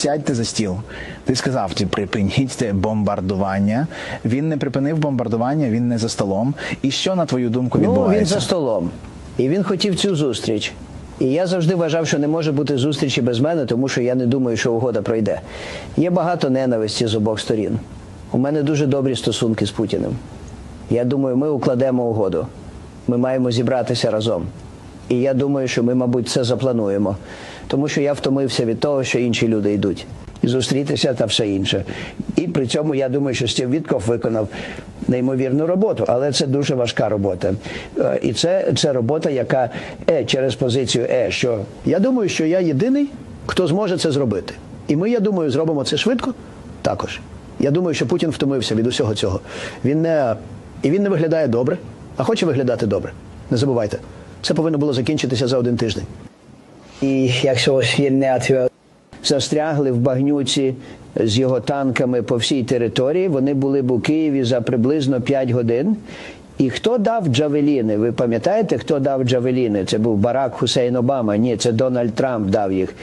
Сядьте за стіл. Ти сказав, ті, припиніть бомбардування. Він не припинив бомбардування, він не за столом. І що на твою думку Ну, він відбувається? за столом. І він хотів цю зустріч. І я завжди вважав, що не може бути зустрічі без мене, тому що я не думаю, що угода пройде. Є багато ненависті з обох сторін. У мене дуже добрі стосунки з Путіним. Я думаю, ми укладемо угоду. Ми маємо зібратися разом. І я думаю, що ми, мабуть, це заплануємо. Тому що я втомився від того, що інші люди йдуть. І зустрітися та все інше. І при цьому я думаю, що Стів Вітков виконав неймовірну роботу, але це дуже важка робота. Е, І це, це робота, яка е, через позицію е, що я думаю, що я єдиний, хто зможе це зробити. І ми, я думаю, зробимо це швидко також. Я думаю, що Путін втомився від усього цього. Він не і він не виглядає добре, а хоче виглядати добре. Не забувайте, це повинно було закінчитися за один тиждень. І якщо застрягли в багнюці з його танками по всій території, вони були б у Києві за приблизно 5 годин. І хто дав джавеліни? Ви пам'ятаєте, хто дав джавеліни? Це був Барак Хусейн Обама. Ні, це Дональд Трамп дав їх.